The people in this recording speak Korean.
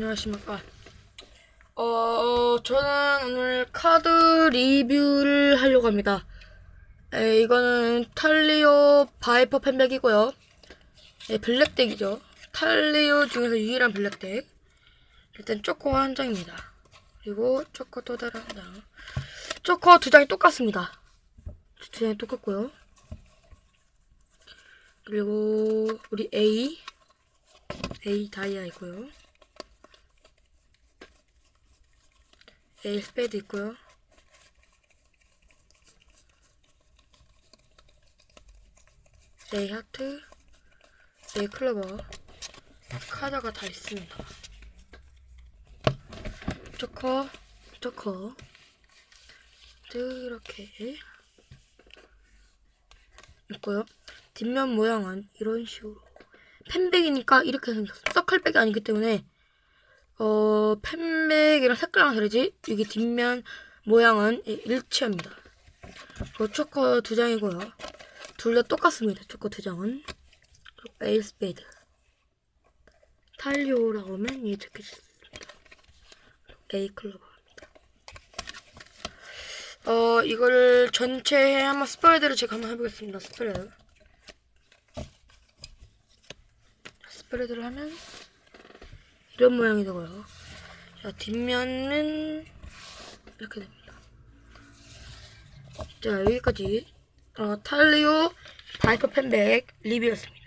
안녕하십니까. 어, 저는 오늘 카드 리뷰를 하려고 합니다. 에, 이거는 탈리오 바이퍼 펜백이고요. 예, 블랙덱이죠. 탈리오 중에서 유일한 블랙덱. 일단 초코 한 장입니다. 그리고 초코 또 다른 한 장. 초코 두 장이 똑같습니다. 두 장이 똑같고요. 그리고 우리 A A 다이아 있고요. A 스페이드 있고요. A 하트, A 클로버, 카드가 다 있습니다. 초커, 초커, 이렇게 있고요. 뒷면 모양은 이런 식으로 펜백이니까 이렇게 생겼어요. 서클백이 아니기 때문에 어 펜백이랑 색깔랑 다르지 이게 뒷면 모양은 일치합니다. 그리고 초코 두 장이고요. 둘 다 똑같습니다. 초코 두 장은 그리고 에이스페이드 탈리오라고 하면 이 적혀 있습니다. A 클로버입니다. 어 이거를 전체에 한번 스프레드를 제가 한번 해보겠습니다. 스프레드. 스프레드를 하면 이런 모양이 되고요. 자, 뒷면은 이렇게 됩니다. 자, 여기까지 어, 탈리오 바이퍼 펜백 리뷰였습니다.